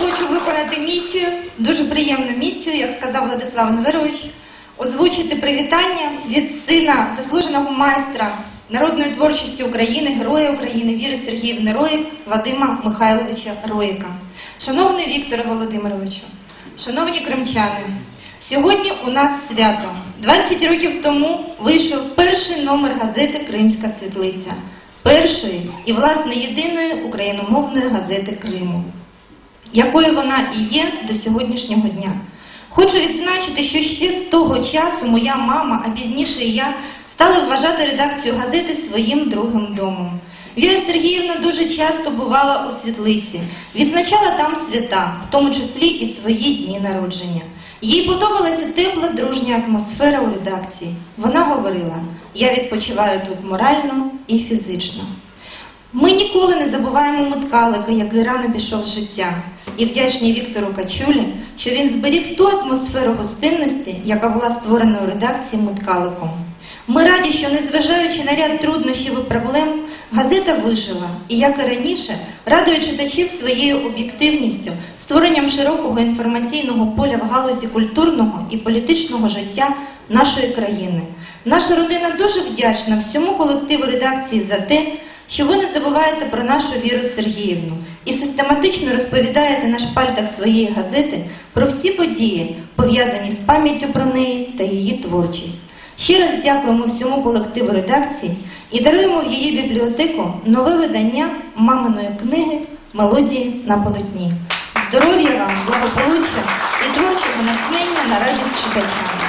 хочу виконати місію, дуже приємну місію, як сказав Владислав Неверович, озвучити привітання від сина заслуженого майстра народної творчості України, Героя України Віри Сергіївни Роїк Вадима Михайловича Роїка. Шановний Вікторе Володимировичу, шановні кримчани, сьогодні у нас свято. 20 років тому вийшов перший номер газети Кримська світлиця, першої і, власне, єдиної україномовної газети Криму якою вона і є до сьогоднішнього дня. Хочу відзначити, що ще з того часу моя мама, а пізніше і я, стали вважати редакцію газети своїм другим домом. Віра Сергіївна дуже часто бувала у світлиці, відзначала там свята, в тому числі і свої дні народження. Їй подобалася тепла дружня атмосфера у редакції. Вона говорила: я відпочиваю тут морально і фізично. Ми ніколи не забуваємо Муткалика, який рано пішов з життя, і вдячні Віктору Качулі, що він зберіг ту атмосферу гостинності, яка була створена у редакції Муткаликом. Ми раді, що незважаючи на ряд труднощів і проблем, газета вижила і, як і раніше, радує читачів своєю об'єктивністю, створенням широкого інформаційного поля в галузі культурного і політичного життя нашої країни. Наша родина дуже вдячна всьому колективу редакції за те, що ви не забуваєте про нашу Віру Сергіївну і систематично розповідаєте на шпальтах своєї газети про всі події, пов'язані з пам'яттю про неї та її творчість. Ще раз дякуємо всьому колективу редакції і даруємо в її бібліотеку нове видання маминої книги Мелодії на полотні. Здоров'я вам, благополуччя і творчого натхнення на радість читачам.